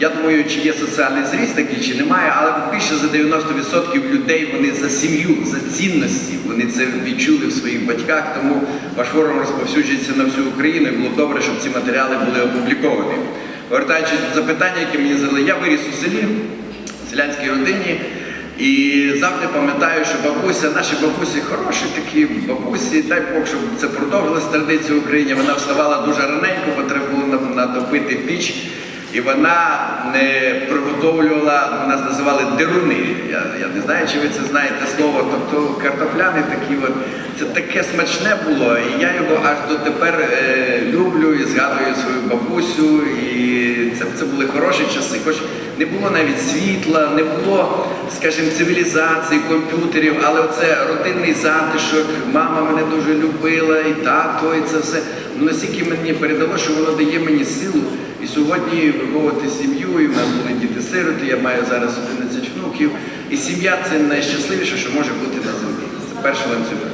Я думаю, чи є соціальний зріст такий, чи немає, але більше за 90% людей вони за сім'ю, за цінності, вони це відчули в своїх батьках, тому ваш форум розповсюджується на всю Україну і було б добре, щоб ці матеріали були опубліковані. Повертаючись до запитання, яке мені задали, я виріс у селі, в селянській родині. І завжди пам'ятаю, що бабуся, наші бабусі хороші такі бабусі, дай Бог, щоб це продовжилась традиція в Україні. Вона вставала дуже раненько, бо було натопити піч. І вона не приготовлювала, нас називали деруни. Я, я не знаю, чи ви це знаєте слово. Тобто картопляни такі от. Це таке смачне було, і я його аж дотепер е, люблю і згадую свою бабусю. І це, це були хороші часи. Хоч не було навіть світла, не було, скажімо, цивілізації, комп'ютерів, але оце родинний затишок, мама мене дуже любила, і тато, і це все. Ну, настільки мені передало, що воно дає мені силу. І сьогодні виховувати сім'ю, і в нас були діти-сироти, я маю зараз 11 внуків. І сім'я це найщасливіше, що може бути на землі. Це перший ланцюг.